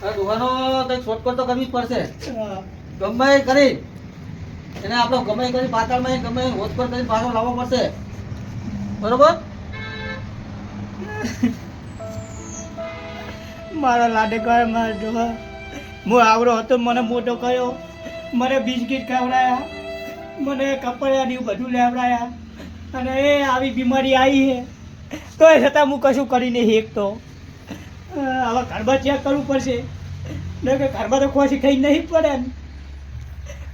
ડોહાનો કંઈક શોધખોળ તો કરવી જ પડશે. ગમે કરી. એને આપણો ગમે કરી પાતાળમાં ગમે હોજ પર કરી પાછો લાવવો પડશે. બરોબર? મારા લાડે કહે મારા ડોહા હું આવડો હતો મને મોટો કર્યો. મને બિસ્કિટ ખવડાયા. મને કપડિયા ને બધું લેવડાયા. અને એ આવી બીમારી આવી છે તો એ છતાં હું કશું કરી નહીં એકતો હવે ઘરમાં ચેક કરવું પડશે? નહીં કે ઘરમાં તો ખોસી ખાઈ નહીં પડે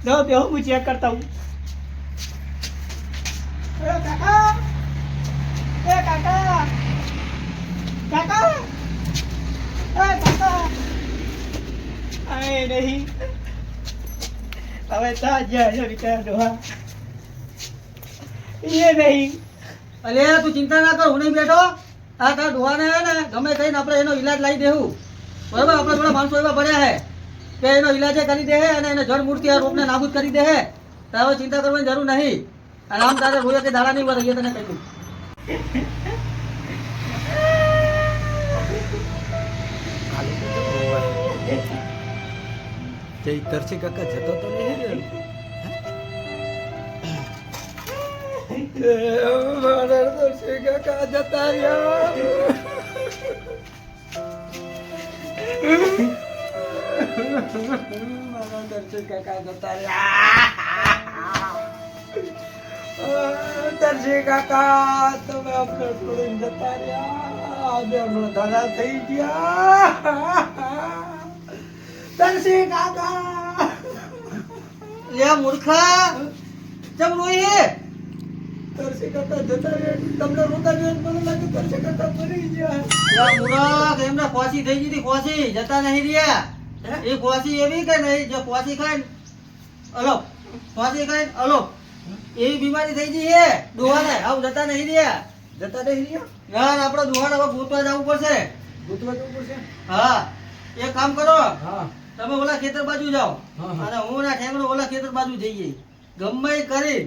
ને બેહો હું ચેક કરતા હું? કાકા! એ કાકા! કાકા! નહીં. હવે ત્યાં જ્યાં વિચાર જોવા. એ નહીં. અલે, તું ચિંતા ના કર, હું નહીં બેઠો. આ તારા ડોહાને હે ને, ગમે થઈને આપણે એનો ઈલાજ લાવી દેવું. બરાબર? આપણે થોડા માણસો એવા પડ્યા હે કે એનો ઈલાજ કરી દે અને એને જળ મૂર્તિ આ રોગને નાબૂદ કરી દે હે. તારે ચિંતા કરવાની જરૂર નહીં. અને આમ તારે રોયા કે દાડા નહીં વરાઈએ તને કહ્યું તે તરસી કાકા, જતો તો નહીં ને મારા તરસી કાકા જતા રહ્યા મારા તરસી કાકા જતા રહ્યા તરસી કાકા તમે અમને છોડીને જતા રહ્યા આજે હમણાં ધરા થઈ ગયા તરસી કાકા લે મૂર્ખા ચમ રોઈ હે તરસી કાકા જતા રહ્યા તમને રોતા જોઈને મને લાગે તરસી કાકા મરી ગયા. લે મૂરખ એમને ખોસી થઈ ગઈ હતી ખોસી જતા નહીં રહ્યા. એ ખોસી એવી કે નહીં જો ખોસી ખાય અલો. ખોસી ખાય અલો. એવી બીમારી થઈ ગઈ હે. ડોહાને આવું જતા નહીં રહ્યા. જતા નહીં રહ્યા? ના આપણે દુહાણ હવે ગોતવા જવું પડશે. ગોતવા જવું પડશે? હા. એક કામ કરો. હા. તમે ઓલા ખેતર બાજુ જાઓ. અને હું ના ઠેંગડો ઓલા ખેતર બાજુ જઈએ. ગમે કરી.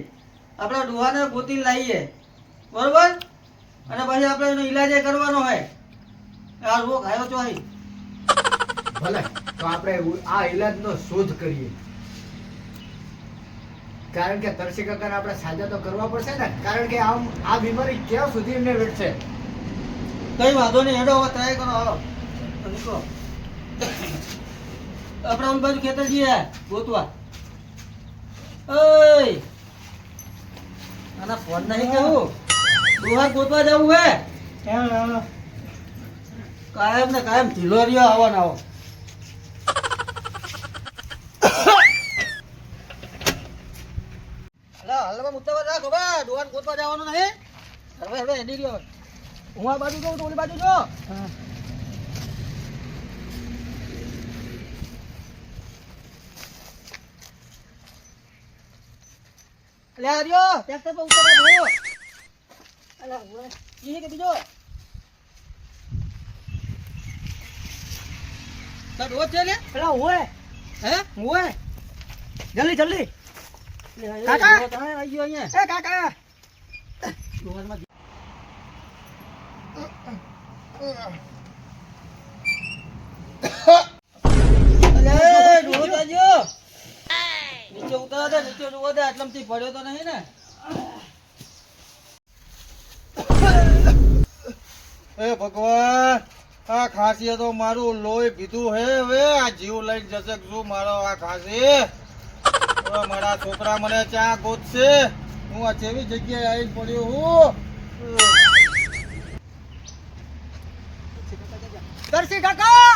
આપણા ડોહાને ગોતી લાવીએ બરોબર? અને પછી આપણે એનો ઈલાજ કરવાનો હોય. આ રોગ આવ્યો છો અહીં ભલે તો આપણે આ ઈલાજનો શોધ કરીએ. કારણ કે તરસી કાકાને આપણે સાજા તો કરવા પડશે ને? કારણ કે આમ આ બીમારી ક્યાં સુધી એમને વેઠશે? કઈ વાંધો નહીં હેડો હવે ટ્રાય કરો હાલો. આપણે ઓલી બાજુ ખેતર જઈએ ગોતવા. ઓય! આના ફોન નહીં કેવું ડોહા ગોતવા જવું હે કાયમ ને કાયમ ઢીલો રહ્યો આવો ને આવો હાલમાં મુત્તાવા જા, ગોબા, ડોહાને ગોતવા જવાનું નહીં? હવે, હવે, હેડી રહ્યો. હું આ બાજુ જાઉં, તો ઓલી બાજુ જો. હા. અલા, આ રહ્યો, ટ્રેક્ટર પર ઉતરવા જોયો. અલા. ઈ કે બીજો? ડોહો જ છે લે? પેલા હોય હે? હોય જલ્દી જલ્દી લે, કાકા! તાણે આવી ગયો અહીંયા. એ કાકા ડોહામાં અલે, ડોહો તો આવ્યો. એ ભગવાન, આ ખાંસીએ તો મારું લોહી પીધું હે હવે. આ જીવ લઈને જશે મારો આ ખાંસી? મારા છોકરા મને ચા ગોતશે? હું આ જેવી જગ્યાએ આવી પડ્યો હું તરસી કાકા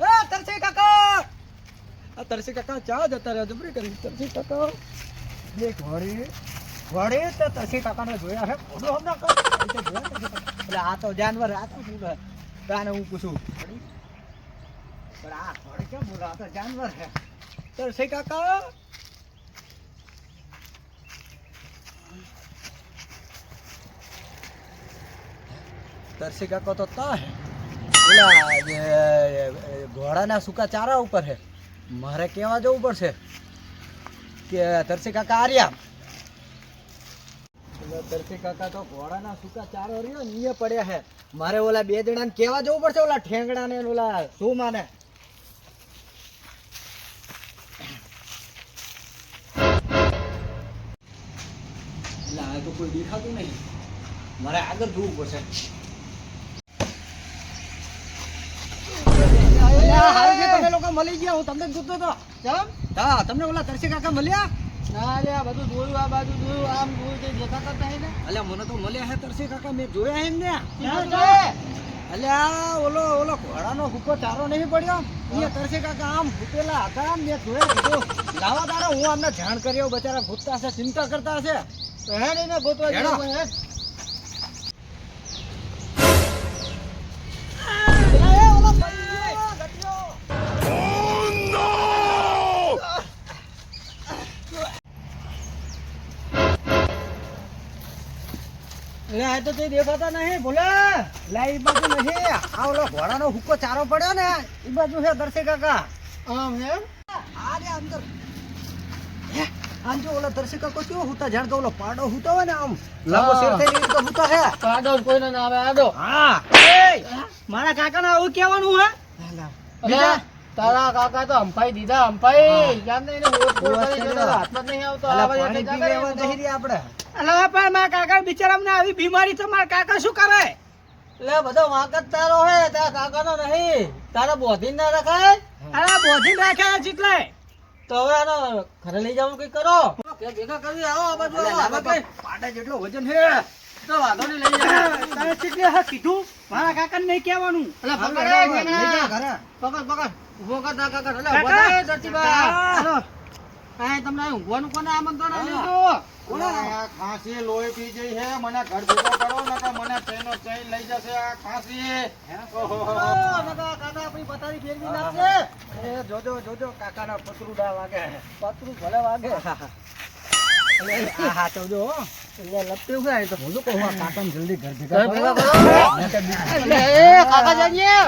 એ તરસી કાકા આ તરસી કાકા ચા જતા રહ્યા જબરી કરી તરસી કાકા એક વળી વળી તો તરસી કાકાને જોયા છે ફોટો હમણાં કર. એ તો જોયા તરસી કાકા. એટલે આ તો જાનવર આ તો શું છે તાને હું પૂછું વળી? પણ આ વળી કેમ બોલો આ તો જાનવર છે તરસી કાકા તરસી કાકા તો તા હે પેલા જે એ, ઘોડાના સૂકા ચારા ઉપર છે મારે કહેવા જવું પડશે કે તરસી કાકા આર્યા. તરસી કાકા તો ઘોડાના સૂકા ચારો રહ્યો ને એ પડ્યા હે મારે ઓલા બે જણાને કહેવા જવું પડશે, ઓલા ઠેંગડાને ઓલા શું માને તો કોઈ દેખાતું નહીં. મારે આગળ જોવું પડશે. લોકો મળી ગયા હું તમને જ તો ચમ હા તમને ઓલા તરસી કાકા મળ્યા? ના લે આ બધું જોયું આ બાજુ જોયું આમ જોયું તે દેખાતા જ નહીં ને. અલ્યા મને તો મળ્યા હે તરસી કાકા મેં જોયા એમ ને અલ્યા ઓલો ઓલો ઘોડાનો હુકો ચારો નહીં પડ્યો? એ તરસી કાકા આમ ભૂતેલા હતા આમ મેં જોયા કીધું લાવા તારો હું અમને જાણ કર્યો બચારા ભૂતતા છે ચિંતા કરતા છે તો હેડ એને ગોતવા. હેડ. આ તો તે દેખાતા નહીં ભોલે. લે એ બાજુ નહીં આ ઓલો ઘોડાનો હુકો ચારો પડ્યો ને એ બાજુ છે દર્શી કાકા. આમ હે આ રે અંદર. આમ જો ઓલો દર્શી કાકો કેવો હુતા જાણ કે ઓલો પાડો હુતો હોય ને આમ. લાંબો શેર થઈને એ રીતે હે પાડો કોઈને ના આવે આડો. હા. મારા કાકા ને આવું કેવાનું હે? તારા કાકા તો હંફાઈ દીધા હંફાઈ જાણ નહીં ને હાથમાં નહીં આવતો. આપણે. અલા પણ મારા કાકા બિચારાને આવી બીમારી તો મારા કાકા શું કરે? એટલે બધો વાંક તારો હે તારા કાકાનો નહીં. તારા બોધી ના રખાય? અરે બોધી રાખ્યા એટલે. તો હવે આનો ઘરે લઈ જવાનું કઈ કરો? કે ભેગા કરી આવો આ બાજુ કઈ જેટલો વજન હે. તો વાંધો નહીં લઈ જાઓ તારે ચીટલે હા કીધું? મારા કાકાને નહીં કહેવાનું. અલા, પકડ પકડ. પકડ પકડ. ઊભો કર તારા કાકા અલા, વધારે. કાંઈ તમને ઊંઘવાનું કોને આમંત્રણ આપ્યું? ખાંસી લોહી પી જઈ હે મને ઘર ભેગો કરો ને મને ટ્રેનો ચૈન લઈ જશે આ ખાંસી. નકા કાકા આપણી પથારી ફેરવી નાખશે. એ જોજો જોજો કાકાના પતરુડા વાગે પતરું ભલે વાગે. હો. તો. હું કહું આ જલ્દી ઘર ભેગા કરો. કાકા જાનીએ.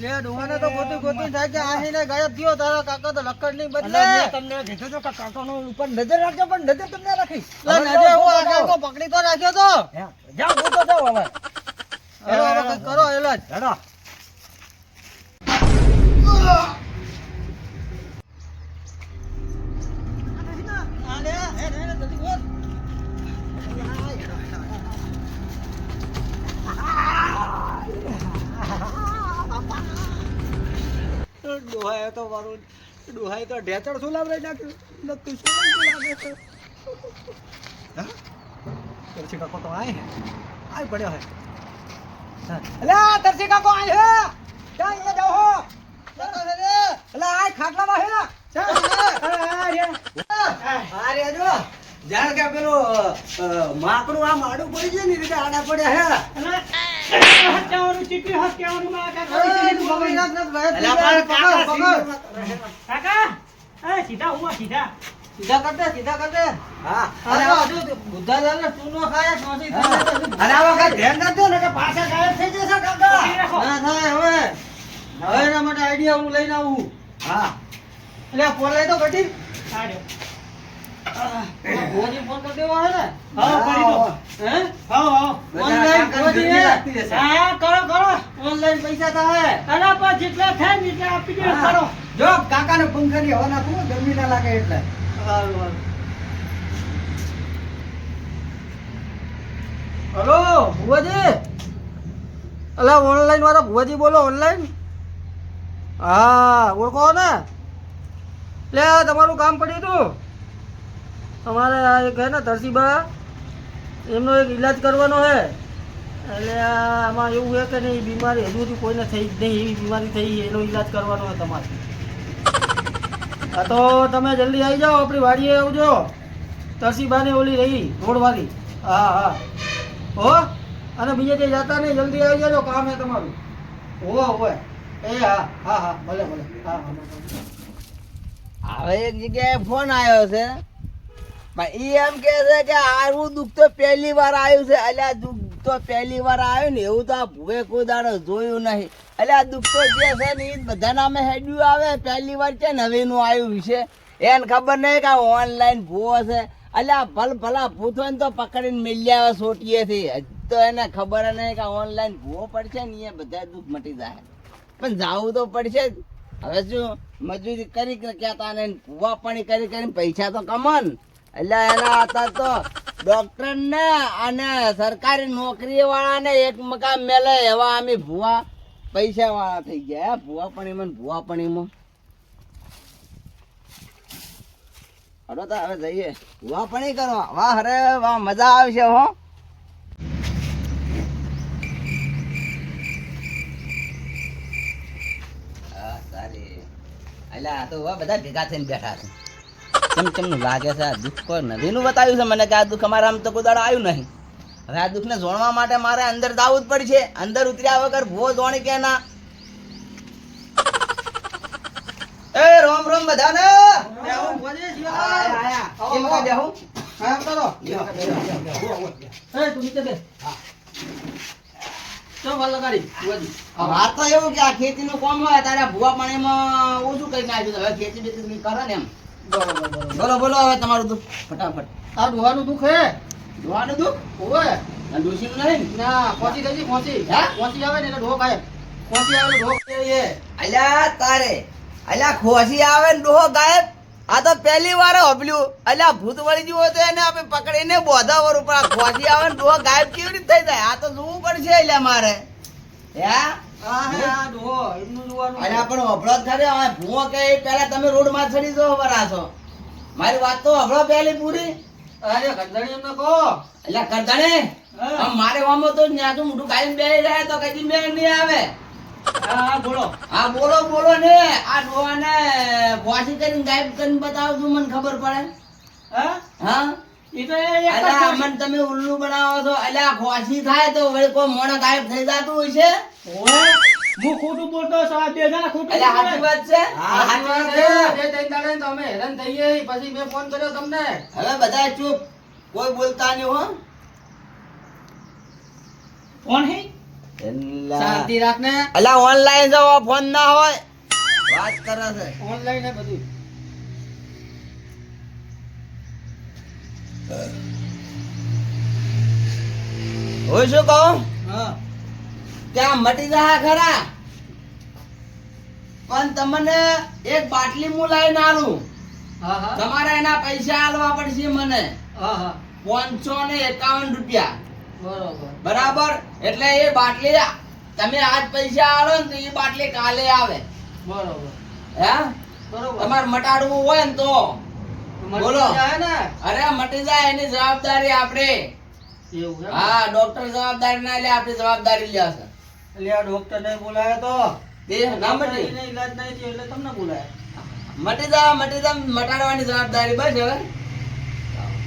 લે, ડોહાને તો ગોતી ગોતી થાય કે આહીને ગાયબ થયો તારા કાકા તો લક્કડ નહીં બદલે. મેં તમને કીધું હતું કે કાકાનો ઉપર નજર રાખજો પણ નજર તમને રાખી. લે, હું આ કાકો પકડી તો રાખ્યો તો. હે, જાઓ ગોતો હવે. હવે કરો એલો હેડો. ડોહાએ તો મારું ડોહાએ તો ઢેચણ શું લાવડાવી નાખ્યું? નક્કી શું લાગે છે? તરસી કાકો તો આય આય પડ્યો હે. અલે તરસી કાકો આય હે. ક્યાં અહીંયા જાઓ હો. અલે આય ખાટલામાં હે. આ રે, જો. જાણ કે પેલું માકડું આમ આડું પડી જાય ને રીતે આડા પડ્યા હે. હવે એના માટે આઈડિયા હું લઈને આવું હા એટલે લઈ તો ઘટી સાડ્યો. ભુવાજી ફોન કરી દેવો હે ને હા, કરી દો. હે હાઓ, હાઓ. ઓનલાઈન ભુવાજી ગરમી હે? લાગતી હશે. હા, કરો, કરો. ઓનલાઈન પૈસા થાય અલા, પણ જેટલા થાય ને એટલા આપી દો, કરો. જો કાકાને પંખાની હવા નાખું ગરમી ના લાગે એટલે હારું, હારું. હલો ભુવાજી અલા ઓનલાઈન વાળા ભુવાજી બોલો ઓનલાઈન હા ઓળખો ને લે તમારું કામ પડ્યું હતું તમારે આ એક હે ને તરસીબા, એમનો એક ઈલાજ કરવાનો છે એટલે આમાં એવું છે કે નહીં બીમારી હજુ સુધી કોઈને થઈ જ નહીં, એવી બીમારી થઈ એનો ઈલાજ કરવાનો છે તમારે. હા તો તમે જલ્દી આવી જાઓ, આપણી વાડીએ આવજો. તરસીબાને ઓલી રહી, રોડવાળી. હા હા. હો? અને બીજે જે જતા નહીં, જલ્દી આવી જાજો, કામ છે તમારું. હોવે હોવે. એ, હા હા હા, ભલે ભલે. હા હા. હવે એક જગ્યાએ ફોન આવ્યો છે. એમ કે છે કે આવું દુઃખ તો પહેલી વાર આવ્યું છે. અલ્યા દુઃખ તો પહેલી વાર આવ્યું ને એવું તો આ ભૂવે કોઈ જોયું નહીં. અલ્યા દુઃખ તો જે છે ને એ બધા નામે હેડ્યું આવે. પહેલી વાર છે નવીનું આવ્યું વિશે? એને ખબર નહીં કે ઓનલાઈન ભૂવો છે. અલ્યા ભલ ભલા ભૂત ને તો પકડીને મિલ્યા આવે સોટીએથી. તો એને ખબર નહીં કે ઓનલાઈન ભૂવો પડશે ને એ બધા દુઃખ મટી જાય. પણ જાવું તો પડશે હવે શું? મજૂરી કરી ક્યાં તાને ભૂવા પાણી કરી કરીને પૈસા તો કમન. એટલે એના હતા તો ડોક્ટર ને અને સરકારી નોકરી વાળા ને એક મકાન મેલે એવા અમે ભુવા પૈસા વાળા થઈ ગયા. ભુવા પણ એમાં ભુવા પણ એમાં. હડો તો હવે જઈએ. ભુવા પણ કરવા વાહ, અરે વાહ, મજા આવશે હો. એટલે આ તો બધા ભેગા થઈને બેઠા છે. કેમ તમને લાગે છે આ દુઃખ કોઈ નદીનું બતાવ્યું છે મને કે આ દુઃખ અમારા આમ તો કોઈ દાડો આવ્યું નહીં. હવે આ દુઃખને જોણવા માટે મારે અંદર જવું જ પડશે. અંદર ઉતર્યા વગર ભો જોણી કે ના. એ રોમ રોમ બધાને. વાત તો એવું કે આ ખેતી નું કોમ હોય તારે ભૂવા પાણીમાં ઓછું કરી નાખ્યું હવે ખેતી બેતી કરે ને એમ. બોલો બોલો હવે તમારું દુઃખ. ફટાફટ. આ ડોહાનું દુઃખ હે? જોવાનું દુઃખ? ઓવે. અને ડોશીનું નહીં? ના થઈ ગઈ, ખોંચી હે? ખોંચી આવે ને એટલે ઢોક આવે ખોંચી આવે ઢોક એ. અલ્યા તારે. અલ્યા ખોસી આવે ને ડોહો ગાયબ આ તો પહેલી વાર હોભલ્યું. અલ્યા ભૂત વળી ગયું હોય તો એને આપણે પકડીને બોધા વર ઉપર ખોસી આવે ને ડોહો ગાયબ કેવી રીતે થઈ જાય? આ તો જોવું પડશે અલ્યા મારે. હે? પણ હવે ભૂવો કે તમે રોડમાં ચડી મારી વાત તો પૂરી. અરે એમને કહો. મારે વામો તો ન્યા તો મોટું ગાયબ બે જાય તો કદી મેળ નહીં આવે. હા બોલો. હા બોલો બોલો ને. આ ડોહાને ખોસી કરીને ગાયબ કરીને બતાવો મને ખબર પડે. હા? હા? એ તો એ એક જ અલ્યા છે. મને તમે ઉલ્લુ બનાવો છો. અલ્યા ખોસી થાય તો વળી કોઈ મોણો ગાયબ થઈ જતું હોય છે? હું ખોટું બોલતો છું આ બે જણા ખોટું અલ્યા સાચી વાત છે? સાચી વાત છે. છે. બે ત્રણ દાડે તો અમે હેરાન થઈએ પછી મેં ફોન કર્યો તમને. હવે બધા ચૂપ. કોઈ બોલતા નહીં હો. કોણ હે? શાંતિ રાખ ને અલ્યા ઓનલાઈન જો ફોન ના હોય. વાત કરે છે. ઓનલાઈન હે બધું. હું શું કહું? ત્યાં મટી જાય ખરા? પણ તમને એક બાટલી હું લઈને આલું. તમારે એના પૈસા આલવા પડશે મને. પાંચસો ને એકાવન રૂપિયા. બરોબર. બરાબર? એટલે એ બાટલી તમે આજ પૈસા આલો ને તો એ બાટલી કાલે આવે. બરોબર. હે? બરોબર. તમારે મટાડવું હોય ને તો. બોલો. અરે મટી જાય એની જવાબદારી આપણે. એવું હા ડોક્ટર જવાબદારી ના લે આપણી જવાબદારી લે છે. એટલે આ ડોક્ટર ને બોલાયા તો? તે ના મટી. ઈલાજ નહીં થયો એટલે તમને બોલાયા મટી જા મટી જા મટાડવાની જવાબદારી બસ હવે.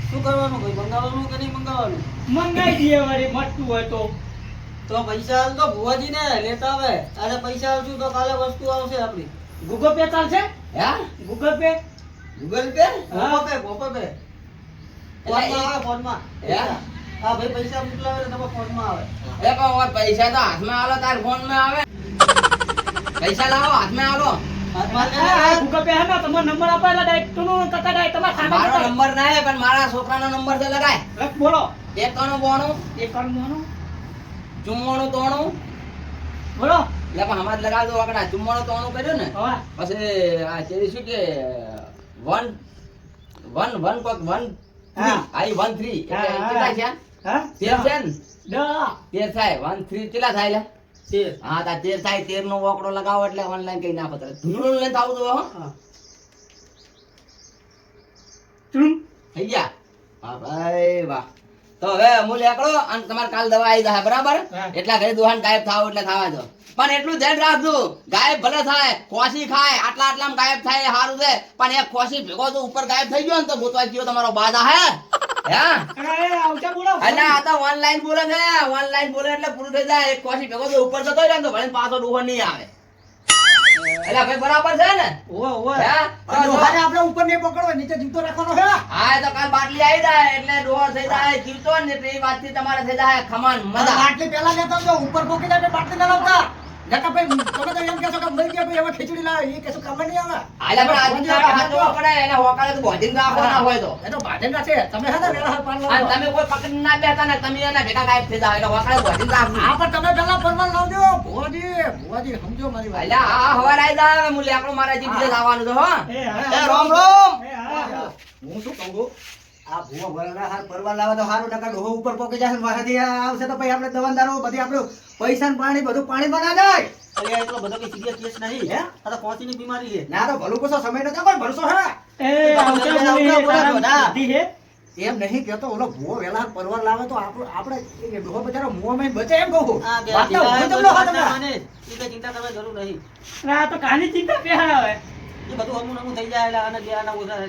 શું કરવાનું? કોઈ મંગાવવાનું કે નહીં મંગાવવાનું? મંગાઈ દઈએ વળી મટતું હોય તો. તો પૈસા હાલ તો ભુવાજી ને લેતા આવે. આજે પૈસા આવશું તો કાલે વસ્તુ આવશે આપણી. ગૂગલ પે ચાલશે? હે? Google Pay Google Pay? હા. Pay PhonePe. ફોનમાં આવે ફોનમાં હા ભાઈ પૈસા મોકલાવે તો તમારા ફોનમાં આવે. એ પણ પૈસા તો હાથમાં આલો તાર ફોનમાં આવે. પૈસા લાવો હાથમાં આલો. નંબર ના હે પણ મારા છોકરાનો નંબર છે લગાય. બોલો. એકાણું બોણું. એકાણું બોનું. ચુમ્માણું તોણું. બોલો. એટલે પણ હમણાં જ લગાવજો વાકડા ચુમ્માણું તોણું કર્યું ને પછી આ ચેરી શું કે one one one coke one. I one three હા, હા. કેટલા છે તેર છે તેર થાય. વન થ્રી કેટલા થાય લે? હા તા તેર થાય. તેર નો વોકડો લગાવો એટલે ઓનલાઈન કઈ નાખો તારે ધૂળું લઈને તો ચૂમ. થઈ ગયા? વાહ ભાઈ વાહ. તો હવે હું લેકડો અને તમારે કાલ દવા આવી જાય બરાબર? એટલા ઘરે દુહાન ગાયબ થાવ એટલે થવા દો. પણ એટલું ધ્યાન રાખજો ગાયબ ભલે થાય ખોસી ખાય આટલા આટલા ગાયબ થાય સારું છે પણ એ ખોસી ભેગો તો ઉપર ગાયબ થઈ ગયો ને તો ગોતવા ગયો તમારો બાદા હે? હે? અરે, એ આવશે બોલો. અને આ તો ઓનલાઈન બોલે છે ઓનલાઈન બોલે એટલે પૂરું થઈ જાય એક ખોસી ભેગો તો ઉપર જતો રહે તો ભલે પાછો ડોહો નહીં આવે. એટલે ભાઈ બરાબર છે ને? આપણે ઉપર નહીં પકડો નીચે જીવતો રાખવાનો છે. હા તો કાલ બાટલી આવી જાય એટલે ડોહો થઈ જાય જીવતો ને એ વાતથી તમારે થઈ જાય ખમાન મજા. બાટલી પેલા લેતા ઉપર પોકી જાય બાટલી ના લાવતા નકર ભાઈ તમે તો એમ કહેશો કે મરી ગયા ભાઈ હવે ખીચડી લાવે. એ કશું કામ નહીં આવે. આલે પણ આજની વાત હાચવવા પડે એને હોકાળે તો બોધીને રાખવાના હોય તો. એ તો બાંધેલા છે. તમે હે ને વેલા પાન લાવો તમે કોઈ પકડી ના બેઠા ને તમે એના ભેગા ગાયબ થઈ જાવ એટલે હોકાળે બોધીને રાખવું હા પણ તમે પેલા પરમાન લાવજો. ભુવાજી ભોજી સમજો મારી વાત. આ હવાર મારા જી બીજે જવાનું છે હો. એ હા. રોમ રોમ. શું કહું? આ ભૂવો ભરેલા હાર પરવા લાવે તો હારું નકર ડોહો ઉપર પોકી જશે ને વારાથી આવશે તો પછી આપણે દવાનદારો બધી આપણે પૈસા પાણી બધું પાણી બના જાય. અરે એટલો બધો કે સિરિયસ કેસ નહીં. હે? આ તો પહોંચીની બીમારી છે. ના તો ભલું કોસો સમય નતો પણ ભરસો હે. એ આવતા બધા. એમ નહીં કેતો ઓલો ભૂવો વેલા પરવાર લાવે તો આપણો આપણે એ ડોહો બચારો મુંહમાં બચે એમ કહું વાત તો હું તમને. ચિંતા તમે જરૂર નહીં. આ તો કાની ચિંતા પહેરાવે. એ બધું હમું નમું થઈ જાય એટલે આને બે આના ઓછા.